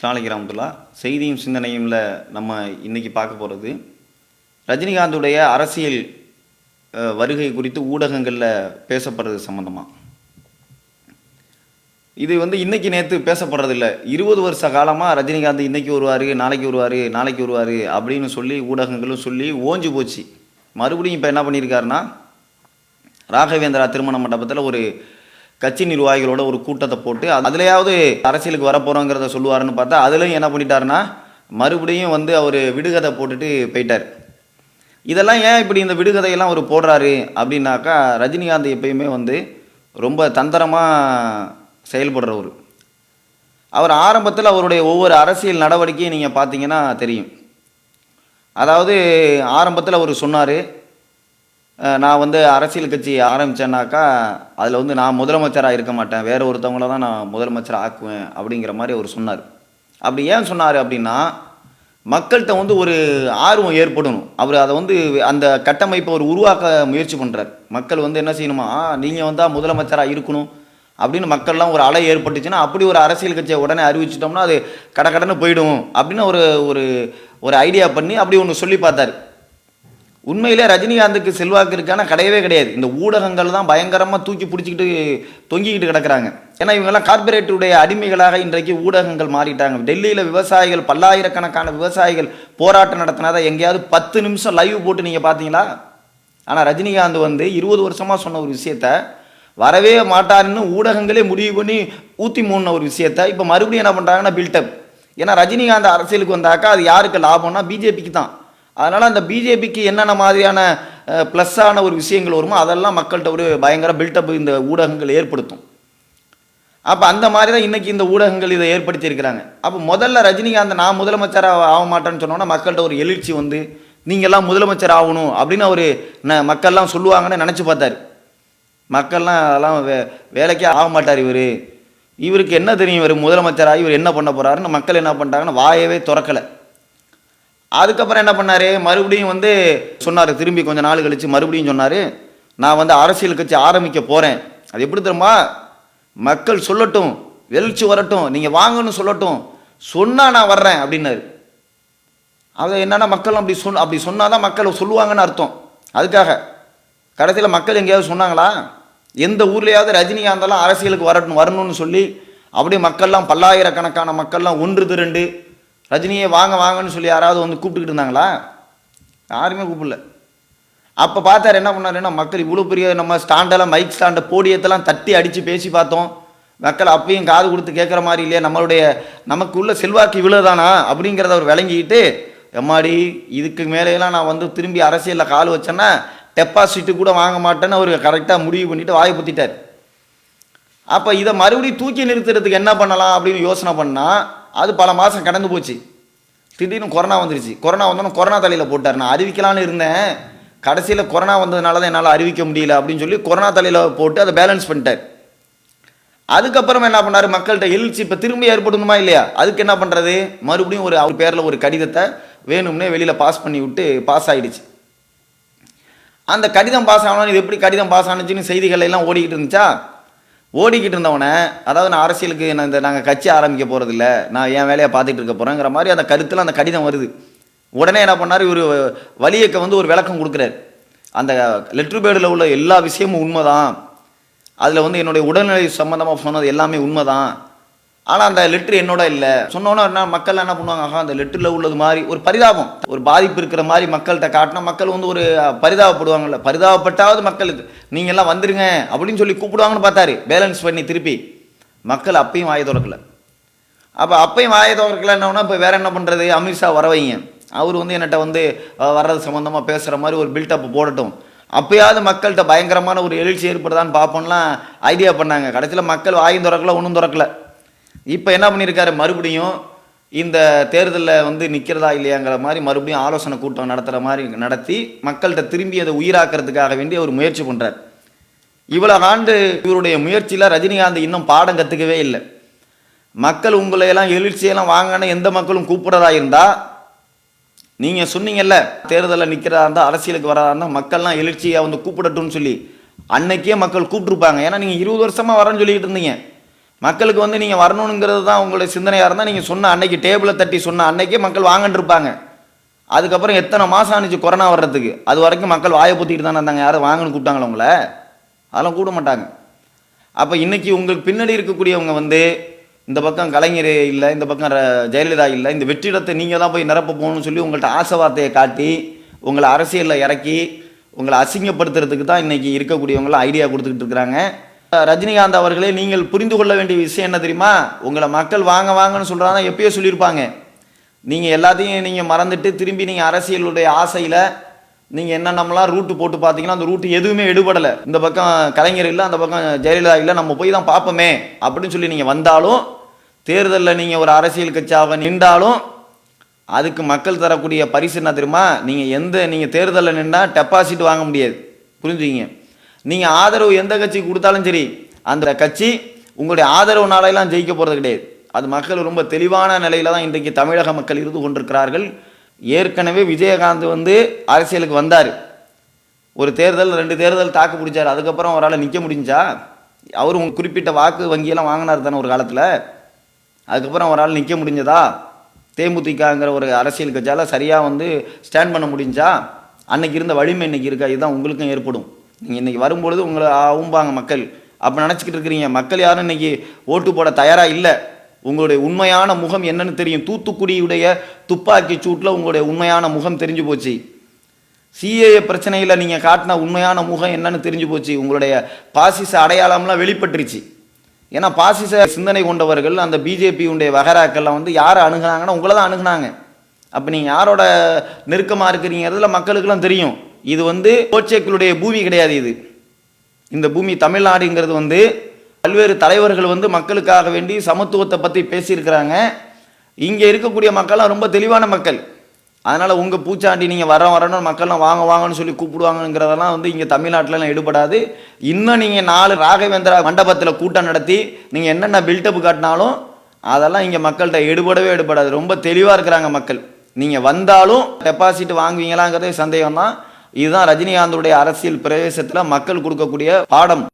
சாலைக்கு ராமத்துல்லா செய்தியும் சிந்தனையும்ல நம்ம இன்றைக்கி பார்க்க போகிறது ரஜினிகாந்துடைய அரசியல் வருகை குறித்து ஊடகங்களில் பேசப்படுறது சம்மந்தமாக இது வந்து இன்றைக்கி நேற்று பேசப்படுறதில்ல. இருபது வருஷ காலமாக ரஜினிகாந்த் இன்றைக்கி வருவார் நாளைக்கு வருவார் நாளைக்கு வருவார் அப்படின்னு சொல்லி ஊடகங்களும் சொல்லி ஓஞ்சு போச்சு. மறுபடியும் இப்போ என்ன பண்ணியிருக்காருன்னா ராகவேந்திரா திருமண மண்டபத்தில் ஒரு கட்சி நிர்வாகிகளோட ஒரு கூட்டத்தை போட்டு அதுலையாவது அரசியலுக்கு வரப்போகிறோங்கிறத சொல்லுவாருன்னு பார்த்தா அதுலேயும் என்ன பண்ணிட்டாருன்னா மறுபடியும் வந்து அவர் விடுகதை போட்டுட்டு போயிட்டார். இதெல்லாம் ஏன் இப்படி இந்த விடுகதையெல்லாம் அவர் போடுறாரு அப்படின்னாக்கா ரஜினிகாந்த் எப்பயுமே வந்து ரொம்ப தந்திரமாக செயல்படுறவர். அவர் ஆரம்பத்தில் அவருடைய ஒவ்வொரு அரசியல் நடவடிக்கையும் நீங்கள் பார்த்தீங்கன்னா தெரியும். அதாவது ஆரம்பத்தில் அவர் சொன்னார் நான் வந்து அரசியல் கட்சி ஆரம்பித்தேன்னாக்கா அதில் வந்து நான் முதலமைச்சராக இருக்க மாட்டேன். வேறு ஒருத்தவங்கள தான் நான் முதலமைச்சர் ஆக்குவேன் அப்படிங்கிற மாதிரி அவர் சொன்னார். அப்படி ஏன் சொன்னார் அப்படின்னா மக்கள்கிட்ட வந்து ஒரு ஆர்வம் ஏற்படணும். அவர் அதை வந்து அந்த கட்டமைப்பை அவர் உருவாக்க முயற்சி பண்ணுறார் மக்கள் வந்து என்ன செய்யணுமா நீங்கள் வந்தால் முதலமைச்சராக இருக்கணும் அப்படின்னு மக்கள்லாம் ஒரு அலை ஏற்பட்டுச்சுன்னா அப்படி ஒரு அரசியல் கட்சியை உடனே அறிவிச்சிட்டோம்னா அது கடகடன்னு போயிடும் அப்படின்னு ஒரு ஒரு ஒரு ஐடியா பண்ணி அப்படி ஒன்று சொல்லி பார்த்தாரு. உண்மையிலே ரஜினிகாந்துக்கு செல்வாக்கு இருக்கான கிடையவே கிடையாது. இந்த ஊடகங்கள் தான் பயங்கரமாக தூக்கி பிடிச்சிக்கிட்டு தொங்கிக்கிட்டு கிடக்குறாங்க. ஏன்னா இவங்கெல்லாம் கார்பரேட்டுடைய அடிமைகளாக இன்றைக்கு ஊடகங்கள் மாறிட்டாங்க. டெல்லியில் விவசாயிகள் பல்லாயிரக்கணக்கான விவசாயிகள் போராட்டம் நடத்தினாதான் எங்கேயாவது பத்து நிமிஷம் லைவ் போட்டு நீங்கள் பார்த்தீங்களா? ஆனால் ரஜினிகாந்த் வந்து இருபது வருஷமாக சொன்ன ஒரு விஷயத்த வரவே மாட்டாருன்னு ஊடகங்களே முடிவு பண்ணி ஊற்றி மூடின ஒரு விஷயத்த இப்போ மறுபடியும் என்ன பண்ணுறாங்கன்னா பில்டப் ஏன்னா ரஜினிகாந்த் அரசியலுக்கு வந்தாக்கா அது யாருக்கு லாபம்னா பிஜேபிக்கு தான். அதனால் அந்த பிஜேபிக்கு என்னென்ன மாதிரியான ப்ளஸ்ஸான ஒரு விஷயங்கள் வருமோ அதெல்லாம் மக்கள்கிட்ட ஒரு பயங்கர பில்டப் இந்த ஊடகங்கள் ஏற்படுத்தும். அப்போ அந்த மாதிரி தான் இன்றைக்கி இந்த ஊடகங்கள் இதை ஏற்படுத்தியிருக்கிறாங்க அப்போ முதல்ல ரஜினிகாந்த் நான் முதலமைச்சராக ஆக மாட்டேன்னு சொன்னோன்னா மக்கள்கிட்ட ஒரு எழுச்சி வந்து நீங்கள்லாம் முதலமைச்சர் ஆகணும் அப்படின்னு அவர் ந மக்கள்லாம் சொல்லுவாங்கன்னு நினச்சி பார்த்தாரு. மக்கள்லாம் அதெல்லாம் வே வேலைக்கே ஆக மாட்டார் இவர். இவருக்கு என்ன தெரியும் இவர் முதலமைச்சராக இவர் என்ன பண்ண போகிறாருன்னு மக்கள் என்ன பண்ணிட்டாங்கன்னா வாயவே திறக்கலை. அதுக்கப்புறம் என்ன பண்ணார்? மறுபடியும் வந்து சொன்னார் திரும்பி கொஞ்சம் நாள் கழித்து மறுபடியும் சொன்னார் நான் வந்து அரசியல் கட்சி ஆரம்பிக்க போகிறேன் அது எப்படி தெரியுமா? மக்கள் சொல்லட்டும் வெளிச்சு வரட்டும் நீங்கள் வாங்கன்னு சொல்லட்டும் சொன்னால் நான் வர்றேன் அப்படின்னாரு. அதை என்னென்னா மக்கள் அப்படி சொல் அப்படி சொன்னால் தான் மக்கள் சொல்லுவாங்கன்னு அர்த்தம். அதுக்காக. கடைசியில் மக்கள் எங்கேயாவது சொன்னாங்களா? எந்த ஊர்லேயாவது ரஜினிகாந்தெல்லாம் அரசியலுக்கு வரட்டும் வரணும்னு சொல்லி அப்படியே மக்கள்லாம் பல்லாயிரக்கணக்கான மக்கள்லாம் ஒன்று திரண்டு ரஜினியை வாங்க வாங்கன்னு சொல்லி யாராவது வந்து கூப்பிட்டுக்கிட்டு இருந்தாங்களா? யாருமே கூப்பிடல. அப்போ பார்த்தாரு என்ன பண்ணாருன்னா மக்கள் இவ்வளோ பெரிய நம்ம ஸ்டாண்டெல்லாம் மைக் ஸ்டாண்டை போடியத்தெல்லாம் தட்டி அடித்து பேசி பார்த்தோம். மக்கள் அப்பயும் காது கொடுத்து கேட்குற மாதிரி இல்லையா நம்மளுடைய நமக்கு உள்ள செல்வாக்கு இவ்வளோதானா அப்படிங்கிறத அவர் விளங்கிக்கிட்டு எம்மாடி இதுக்கு மேலேலாம் நான் வந்து திரும்பி அரசியலில் கால் வச்சேன்னா டெபாசிட்டு கூட வாங்க மாட்டேன்னு அவர் கரெக்டாக முடிவு பண்ணிவிட்டு வாயை பற்றிட்டார் அப்போ இதை மறுபடியும் தூக்கி நிறுத்துறதுக்கு என்ன பண்ணலாம் அப்படின்னு யோசனை பண்ணால் அது பல மாதம் கடந்து போச்சு. திடீர்னு கொரோனா வந்துருச்சு. கொரோனா வந்தோன்னே கொரோனா தலையில் போட்டார். நான் அறிவிக்கலான்னு இருந்தேன். கடைசியில் கொரோனா வந்ததுனால தான் என்னால் அறிவிக்க முடியல அப்படின்னு சொல்லி கொரோனா தலையில் போட்டு அதை பேலன்ஸ் பண்ணிட்டார். அதுக்கப்புறம் என்ன பண்ணார்? மக்கள்கிட்ட எழுச்சி இப்போ திரும்பி ஏற்படணுமா இல்லையா? அதுக்கு என்ன பண்ணுறது மறுபடியும் ஒரு அவர் பேரில் ஒரு கடிதத்தை வேணும்னே வெளியில் பாஸ் பண்ணி விட்டு பாஸ் ஆகிடுச்சு அந்த கடிதம் பாஸ் ஆகணும் இது எப்படி கடிதம் பாஸ் ஆனுச்சுன்னு செய்திகள் எல்லாம் ஓடிக்கிட்டு இருந்துச்சா? ஓடிக்கிட்டு இருந்தவனை அதாவது நான் அரசியலுக்கு நான் இந்த நாங்கள் கட்சி ஆரம்பிக்க போகிறதில்ல நான் என் வேலையை பார்த்துட்டு இருக்க போகிறேங்கிற மாதிரி அந்த கருத்தில் அந்த கடிதம் வருது. உடனே என்ன பண்ணார்? இவர் வலியக்க வந்து ஒரு விளக்கம் கொடுக்குறாரு. அந்த லெட்ரு பேடில் உள்ள எல்லா விஷயமும் உண்மைதான். அதில் வந்து என்னுடைய உடல்நிலை சம்மந்தமாக சொன்னது எல்லாமே உண்மைதான். ஆனால் அந்த லெட்ரு என்னோட இல்லை. சொன்னோன்னா என்ன மக்கள் என்ன பண்ணுவாங்க? ஆஹா அந்த லெட்டரில் உள்ளது மாதிரி ஒரு பரிதாபம். ஒரு பாதிப்பு இருக்கிற மாதிரி மக்கள்கிட்ட காட்டினா மக்கள் வந்து ஒரு பரிதாபப்படுவாங்கல்ல. பரிதாபப்பட்டாவது மக்களுக்கு நீங்கள் எல்லாம் வந்துருங்க அப்படின்னு சொல்லி கூப்பிடுவாங்கன்னு பார்த்தாரு. பேலன்ஸ் பண்ணி திருப்பி. மக்கள் அப்பையும் வாய திறக்கல. அப்போ அப்பையும் வாய திறக்கல என்னன்னா இப்போ வேற என்ன பண்ணுறது அமித்ஷா வர வைங்க அவர் வந்து என்னட்ட வந்து வர்றது சம்மந்தமாக பேசுகிற மாதிரி ஒரு பில்டப் போடட்டும். அப்பயாவது மக்கள்கிட்ட பயங்கரமான ஒரு எழுச்சி ஏற்படுதான்னு பார்ப்போம்லாம் ஐடியா பண்ணாங்க. கடைசியில் மக்கள் வாயும் திறக்கல ஒன்றும் திறக்கல. இப்போ என்ன பண்ணியிருக்காரு மறுபடியும் இந்த தேர்தலில் வந்து நிற்கிறதா இல்லையாங்கிற மாதிரி மறுபடியும் ஆலோசனை கூட்டம் நடத்துகிற மாதிரி நடத்தி மக்கள்கிட்ட திரும்பி அதை உயிராக்கிறதுக்காக வேண்டி அவர் முயற்சி பண்ணுறார் இவ்வளோ ஆண்டு இவருடைய முயற்சியில் ரஜினிகாந்த் இன்னும் பாடம் கற்றுக்கவே இல்லை. மக்கள் உங்களை எல்லாம் எழுச்சியெல்லாம் வாங்கன்னு எந்த மக்களும் கூப்பிட்றதா இருந்தால் நீங்கள் சொன்னீங்கல்ல தேர்தலில் நிற்கிறதா இருந்தால் அரசியலுக்கு வரதா இருந்தால் மக்கள்லாம் எழுச்சியாக வந்து கூப்பிடட்டும்னு சொல்லி அன்னைக்கே மக்கள் கூப்பிட்ருப்பாங்க ஏன்னா நீங்கள் இருபது வருஷமாக வரேன்னு சொல்லிக்கிட்டு இருந்தீங்க. மக்களுக்கு வந்து நீங்கள் வரணுங்கிறது தான் உங்களுடைய சிந்தனையாக இருந்தால் நீங்கள் சொன்ன அன்னைக்கு டேபிளை தட்டி சொன்ன அன்னைக்கே மக்கள் வாங்கன்னு இருப்பாங்க அதுக்கப்புறம் எத்தனை மாதம் ஆனிச்சு கொரோனா வர்றதுக்கு? அது வரைக்கும் மக்கள் வாயை பொத்திட்டு தானே இருந்தாங்க. யாரும் வாங்கன்னு கூப்பிட்டாங்களா உங்களை? அதெல்லாம் கூட மாட்டாங்க. அப்போ இன்றைக்கி உங்களுக்கு பின்னாடி இருக்கக்கூடியவங்க வந்து இந்த பக்கம் கலைஞர் இல்லை இந்த பக்கம் ஜெயலலிதா இல்லை இந்த வெற்றிடத்தை நீங்கள் தான் போய் நிரப்ப போகணும்னு சொல்லி உங்கள்கிட்ட ஆசை வார்த்தையை காட்டி உங்களை அரசியலில் இறக்கி உங்களை அசிங்கப்படுத்துறதுக்கு தான் இன்னைக்கு இருக்கக்கூடியவங்களாம் ஐடியா கொடுத்துக்கிட்டு இருக்கிறாங்க. ரஜினிகாந்த் அவர்களே நீங்கள் புரிந்து கொள்ள வேண்டிய விஷயம் என்ன தெரியுமா? உங்களை மக்கள் வாங்க வாங்கன்னு சொல்கிறாங்க எப்பயோ சொல்லியிருப்பாங்க. நீங்கள் எல்லாத்தையும் நீங்கள் மறந்துட்டு திரும்பி நீங்கள் அரசியலுடைய ஆசையில் நீங்கள் என்னென்னலாம் ரூட்டு போட்டு பார்த்தீங்கன்னா அந்த ரூட்டு எதுவுமே எடுபடலை. இந்த பக்கம் கலைஞர் இல்லை அந்த பக்கம் ஜெயலலிதா இல்லை நம்ம போய் தான் பார்ப்போமே அப்படின்னு சொல்லி நீங்கள் வந்தாலும் தேர்தலில் நீங்கள் ஒரு அரசியல் கட்சியாக நின்றாலும் அதுக்கு மக்கள் தரக்கூடிய பரிசு என்ன தெரியுமா? நீங்கள் எந்த நீங்கள் தேர்தலில் நின்றால் டெபாசிட் வாங்க முடியாது. புரிஞ்சுக்கிங்க? நீங்கள் ஆதரவு எந்த கட்சிக்கு கொடுத்தாலும் சரி அந்த கட்சி உங்களுடைய ஆதரவுனாலெல்லாம் ஜெயிக்க போகிறது கிடையாது. அது மக்கள் ரொம்ப தெளிவான நிலையில் தான் இன்றைக்கு தமிழக மக்கள் இருந்து கொண்டிருக்கிறார்கள். ஏற்கனவே விஜயகாந்த் வந்து அரசியலுக்கு வந்தார். ஒரு தேர்தல் ரெண்டு தேர்தல் தாக்கு பிடிச்சார். அதுக்கப்புறம் அவரால் நிற்க முடிஞ்சா அவர் உங்க குறிப்பிட்ட வாக்கு வங்கியெல்லாம் வாங்கினார் தானே ஒரு காலத்தில். அதுக்கப்புறம் அவரால் நிற்க முடிஞ்சதா? தேமுதிகங்கிற ஒரு அரசியல் கட்சியால் சரியாக வந்து ஸ்டாண்ட் பண்ண முடிஞ்சா? அன்னைக்கு இருந்த வலிமை இன்னைக்கு இருக்கா? இதுதான் உங்களுக்கும் ஏற்படும். நீங்கள் இன்றைக்கி வரும்பொழுது உங்களை ஆவும்பாங்க மக்கள். அப்போ நினச்சிக்கிட்டு இருக்கிறீங்க மக்கள் யாரும் இன்னைக்கு ஓட்டு போட தயாராக இல்லை. உங்களுடைய உண்மையான முகம் என்னன்னு தெரியும். தூத்துக்குடியுடைய துப்பாக்கி சூட்டில் உங்களுடைய உண்மையான முகம் தெரிஞ்சு போச்சு. சிஏஏ பிரச்சனையில் நீங்கள் காட்டின உண்மையான முகம் என்னன்னு தெரிஞ்சு போச்சு. உங்களுடைய பாசிச அடையாளம்லாம் வெளிப்பட்டுருச்சு. ஏன்னா பாசிச சிந்தனை கொண்டவர்கள் அந்த பிஜேபியுடைய வகராக்கள்லாம் வந்து யாரை அணுகுனாங்கன்னா உங்களை தான் அணுகுனாங்க. அப்போ நீங்கள் யாரோட நெருக்கமாக இருக்கிறீங்கிறதுல மக்களுக்கெல்லாம் தெரியும். இது வந்து கோச்சேக்களுடைய பூமி கிடையாது இது. இந்த பூமி தமிழ்நாடுங்கிறது வந்து பல்வேறு தலைவர்கள் வந்து மக்களுக்காக வேண்டி சமத்துவத்தை பற்றி பேசியிருக்கிறாங்க. இங்கே இருக்கக்கூடிய மக்கள்லாம் ரொம்ப தெளிவான மக்கள். அதனால் உங்கள் பூச்சாண்டி நீங்கள் வர வரணும் மக்கள்லாம் வாங்க வாங்கன்னு சொல்லி கூப்பிடுவாங்கங்கிறதெல்லாம் வந்து இங்கே தமிழ்நாட்டிலலாம் எடுபடாது. இன்னும் நீங்கள் நாலு ராகவேந்திரா மண்டபத்தில் கூட்டம் நடத்தி நீங்கள் என்னென்ன பில்டப் காட்டினாலும் அதெல்லாம் இங்கே மக்கள்கிட்ட எடுபடவே எடுபடாது. ரொம்ப தெளிவாக இருக்கிறாங்க மக்கள். நீங்கள் வந்தாலும் டெபாசிட் வாங்குவீங்களாங்கிறதே சந்தேகம் தான் இதுதான் ரஜினிகாந்தோடைய அரசியல் பிரவேசத்தில் மக்கள் கொடுக்கக்கூடிய பாடம்.